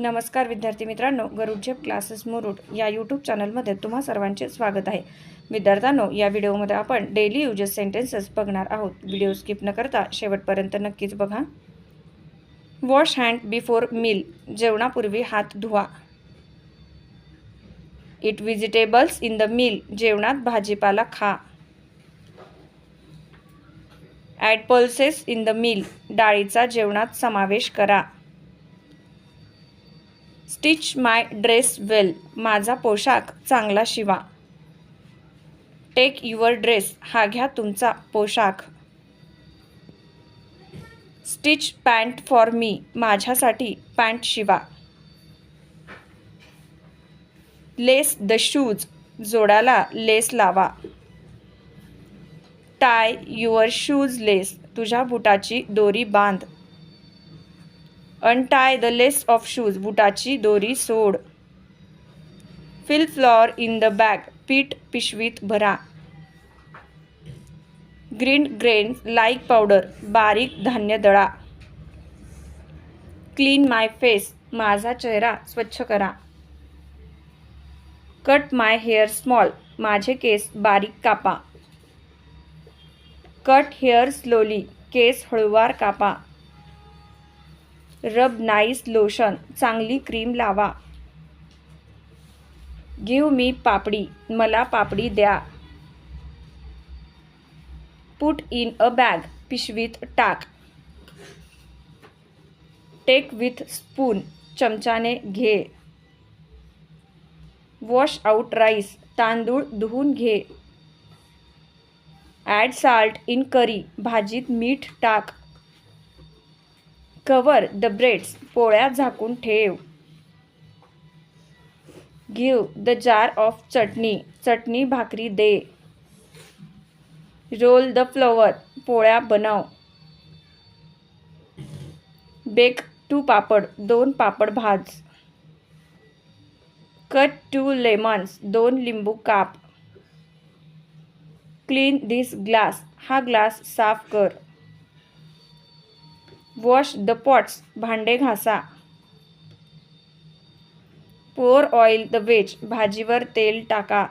नमस्कार विद्यार्थी मित्रांनो गरुड झेप क्लासेस मुरुड या यूट्यूब चॅनलमध्ये तुम्हा सर्वांचे स्वागत आहे. विद्यार्थ्यांनो या व्हिडिओमध्ये आपण डेली युजेस सेंटेन्सेस बघणार आहोत. व्हिडिओ स्किप न करता शेवटपर्यंत नक्कीच बघा. वॉश हँड बिफोर मील जेवणापूर्वी हात धुवा. Eat vegetables in the meal जेवणात भाजीपाला खा. Add pulses in the meal डाळीचा जेवणात समावेश करा. Stitch my dress well. माझा पोशाख चांगला शिवा. Take your dress. हा घ्या तुमचा पोशाख. Stitch pant for me. माझ्यासाठी pant Shiva. Lace the shoes. जोडाला lace लावा. Tie your shoes lace. तुझ्या बुटाची दोरी बांध. Untie the lace off shoes बुटाची दोरी सोड. Fill flour in the bag पीठ पिशवीत भरा. ग्रीन ग्रेन लाईक पावडर बारीक धान्य दळा. क्लीन माय फेस माझा चेहरा स्वच्छ करा. कट माय हेअर स्मॉल माझे केस बारीक कापा. कट हेअर स्लोली केस हळूवार कापा. Rub nice lotion. चांगली क्रीम लावा. Give me papdi. मला पापडी द्या. पुट इन अ बॅग पिशवीत टाक. टेक विथ स्पून चमचाने घे. वॉश आउट राईस तांदूळ धुवून घे. ॲड साल्ट इन करी भाजीत मीठ टाक. कवर द ब्रेड्स पोळ्या झाकून ठेव. Give the jar of chutney चटणी भाकरी दे. रोल द फ्लॉवर पोळ्या बनव. बेक टू पापड दोन पापड भाज. कट टू लेमन्स दोन लिंबू काप. क्लीन दिस ग्लास हा ग्लास साफ कर. वॉश द पॉट्स भांडे घासा. पोअर ऑइल द वेज भाजीवर तेल टाका.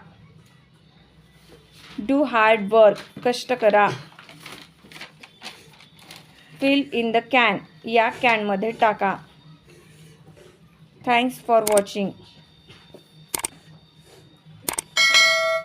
डू हार्ड वर्क कष्ट करा. फिल इन द कॅन या कॅनमध्ये टाका. Thanks for watching.